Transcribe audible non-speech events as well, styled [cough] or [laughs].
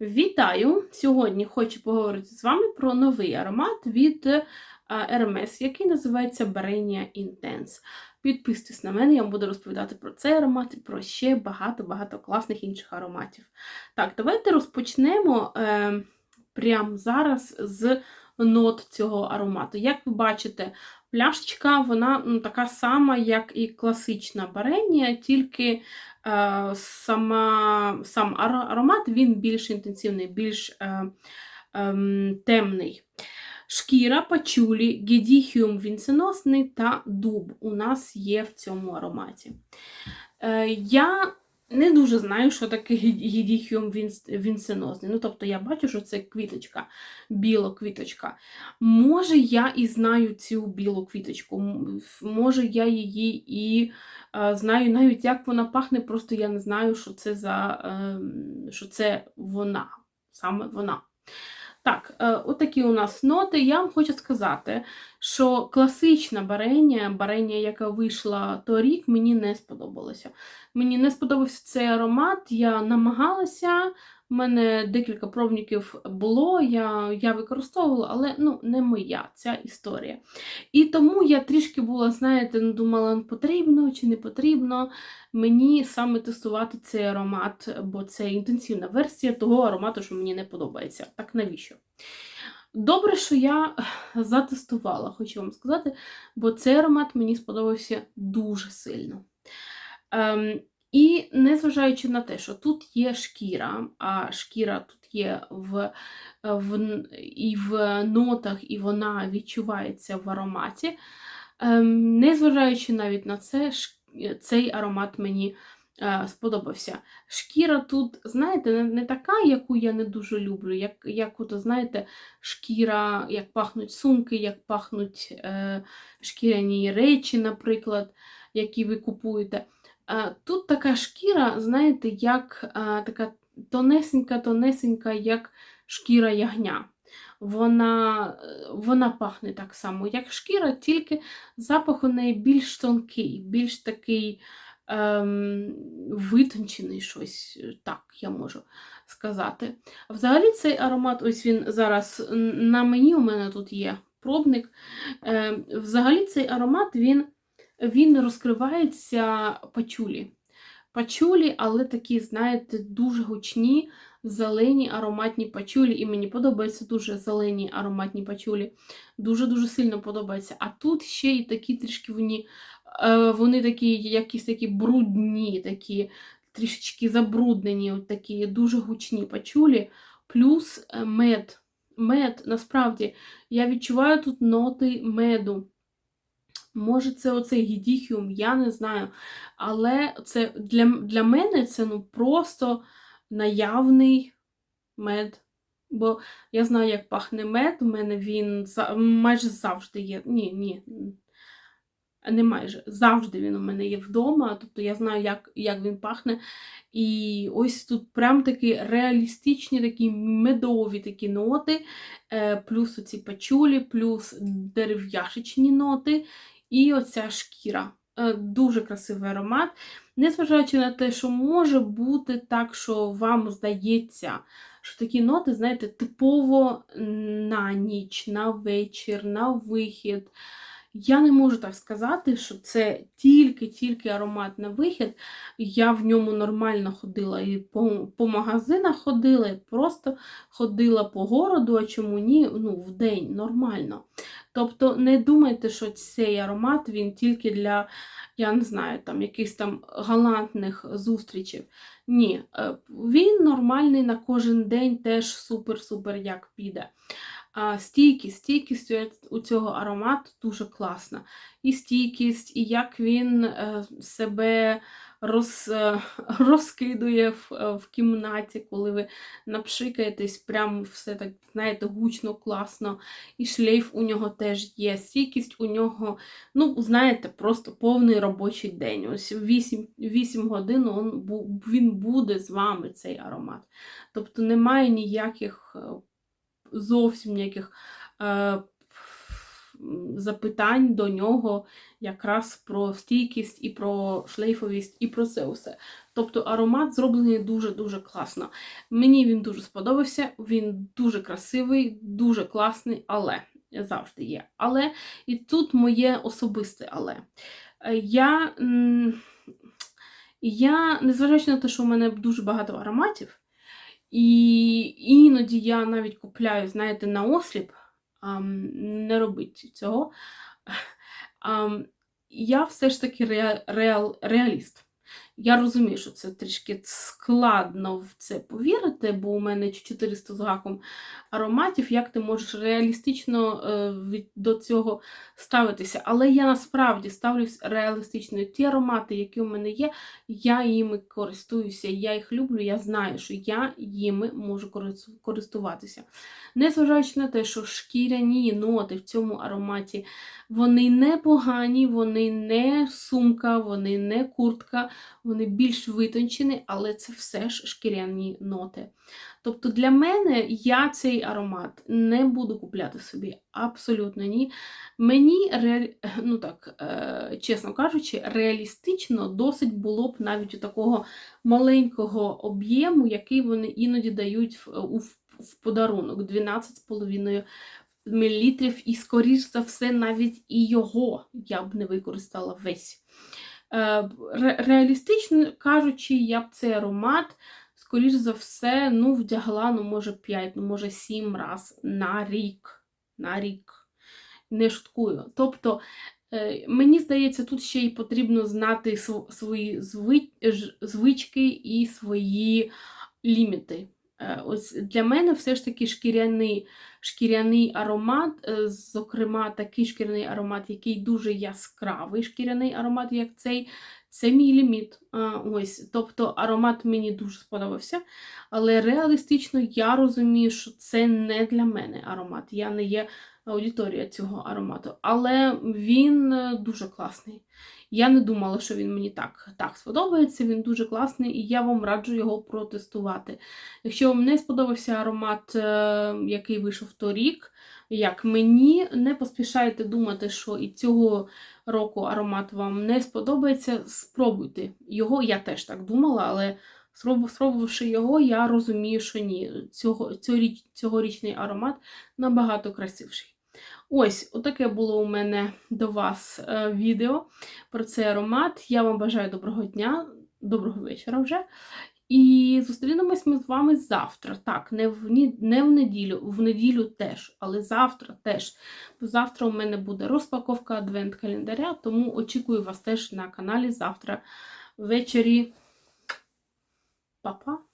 Вітаю! Сьогодні хочу поговорити з вами про новий аромат від е, Hermes, який називається Barenia Intense. Підписуйтесь на мене, я вам буду розповідати про цей аромат і про ще багато-багато класних інших ароматів. Так, давайте розпочнемо е, прямо зараз з нот цього аромату. Як ви бачите, пляшечка вона ну, така сама, як і класична Баренія, тільки е, сама, сам аромат він більш інтенсивний, більш е, ем, темний. Шкіра, пачулі, гедіхіум вінценосний та дуб у нас є в цьому ароматі. Е, я не дуже знаю, що таке гідіхіум вінсенозний. вінс- Ну, тобто я бачу, що це квіточка, біла квіточка. Може, я і знаю цю білу квіточку, може, я її і е, знаю навіть, як вона пахне, просто я не знаю, що це за е, що це вона, саме вона. Так, е, отакі у нас ноти. Я вам хочу сказати, що класична барення, барення, яка вийшла торік, мені не сподобалася. Мені не сподобався цей аромат, я намагалася, у мене декілька пробників було, я, я використовувала, але ну, не моя ця історія. І тому я трішки була, знаєте, ну, думала, потрібно чи не потрібно мені саме тестувати цей аромат, бо це інтенсивна версія того аромату, що мені не подобається. Так навіщо? Добре, що я затестувала, хочу вам сказати, бо цей аромат мені сподобався дуже сильно. Ем, і незважаючи на те, що тут є шкіра, а шкіра тут є в, в, і в нотах, і вона відчувається в ароматі. Ем, незважаючи навіть на це, цей аромат мені е, сподобався. Шкіра тут, знаєте, не, така, яку я не дуже люблю, як, як от, знаєте, шкіра, як пахнуть сумки, як пахнуть е, шкіряні речі, наприклад, які ви купуєте. Тут така шкіра, знаєте, як така тонесенька-тонесенька, як шкіра ягня. Вона, вона пахне так само, як шкіра, тільки запах у неї більш тонкий, більш такий ем, витончений щось, так я можу сказати. Взагалі цей аромат, ось він зараз на мені у мене тут є пробник. Е, взагалі цей аромат він, він розкривається пачулі. Пачулі, але такі, знаєте, дуже гучні, зелені ароматні пачулі. І мені подобаються дуже зелені ароматні пачулі. Дуже-дуже сильно подобається. А тут ще й такі трішки вони, е, вони такі, якісь такі брудні, такі трішечки забруднені, от такі дуже гучні пачулі. Плюс е, мед. Мед, насправді, я відчуваю тут ноти меду. Може, це оцей гідіхіум, я не знаю. Але це для, для мене це ну, просто наявний мед. Бо я знаю, як пахне мед, у мене він за- майже завжди є. Ні, ні. Не майже. Завжди він у мене є вдома, тобто я знаю, як, як він пахне. І ось тут прям такі реалістичні, такі медові такі ноти, е, плюс оці пачулі, плюс дерев'яшечні ноти, і оця шкіра. Е, Дуже красивий аромат. Незважаючи на те, що може бути так, що вам здається, що такі ноти, знаєте, типово на ніч, на вечір, на вихід. Я не можу так сказати, що це тільки-тільки аромат на вихід. Я в ньому нормально ходила і по, по магазинах ходила, і просто ходила по городу, а чому ні, ну, в день нормально. Тобто не думайте, що цей аромат він тільки для, я не знаю, там якихось там галантних зустрічей. Ні, е, він нормальний на кожен день теж супер-супер як піде. Стійкість, стійкість у цього аромату дуже класна. І стійкість, і як він е, себе роз, е, [laughs] розкидує в, е, в кімнаті, коли ви напшикаєтесь, прям все так, знаєте, гучно, класно. І шлейф у нього теж є. Стійкість у нього, ну, знаєте, просто повний робочий день. Ось 8, 8 годин він буде з вами, цей аромат. Тобто немає ніяких. Зовсім ніяких е, запитань до нього якраз про стійкість і про шлейфовість, і про це все. Тобто аромат зроблений дуже-дуже класно. Мені він дуже сподобався, він дуже красивий, дуже класний, але завжди є. Але і тут моє особисте але. Е, Я, я, незважаючи на те, що у мене дуже багато ароматів, і іноді я навіть купляю, знаєте, на осліп, не робить цього. [laughs] Я все ж таки ре, реал, реаліст. Я розумію, що це трішки складно в це повірити, бо у мене 400 з гаком ароматів, як ти можеш реалістично е, до цього ставитися. Але я насправді ставлюсь реалістично. Ті аромати, які у мене є, я їми користуюся, я їх люблю, я знаю, що я їми можу користуватися. Незважаючи на те, що шкіряні ноти в цьому ароматі, вони не погані, вони не сумка, вони не куртка, вони більш витончені, але це все ж шкіряні ноти. Тобто для мене я цей аромат не буду купляти собі. Абсолютно ні. Мені, ну так, е, чесно кажучи, реалістично досить було б навіть у такого маленького об'єму, який вони іноді дають в подарунок 12,5 мл, і, скоріш за все, навіть і його я б не використала весь. Е, ре- реалістично кажучи, я б цей аромат, скоріш за все, ну, вдягла, ну, може, 5, ну, може, 7 раз на рік. На рік. Не шуткую. Тобто, е, мені здається, тут ще й потрібно знати свої звички і свої ліміти. Е, Ось для мене все ж таки шкіряний, шкіряний аромат, е, зокрема, такий шкіряний аромат, який дуже яскравий шкіряний аромат, як цей, це мій ліміт. Ось, тобто аромат мені дуже сподобався, але реалістично я розумію, що це не для мене аромат. Я не є аудиторія цього аромату, але він е, дуже класний. Я не думала, що він мені так, так сподобається. Він дуже класний, і я вам раджу його протестувати. Якщо вам не сподобався аромат, е, який вийшов торік, як мені, не поспішайте думати, що і цього року аромат вам не сподобається. Спробуйте його. Я теж так думала, але спробувавши його, я розумію, що ні. Цього, цьогоріч, цьогорічний аромат набагато красивший. Ось, отаке було у мене до вас е, відео про цей аромат. Я вам бажаю доброго дня, доброго вечора вже. І зустрінемось ми з вами завтра. Так, не в, не в неділю, в неділю теж, але завтра теж. Бо завтра у мене буде розпаковка адвент-календаря, тому очікую вас теж на каналі завтра ввечері. Па-па!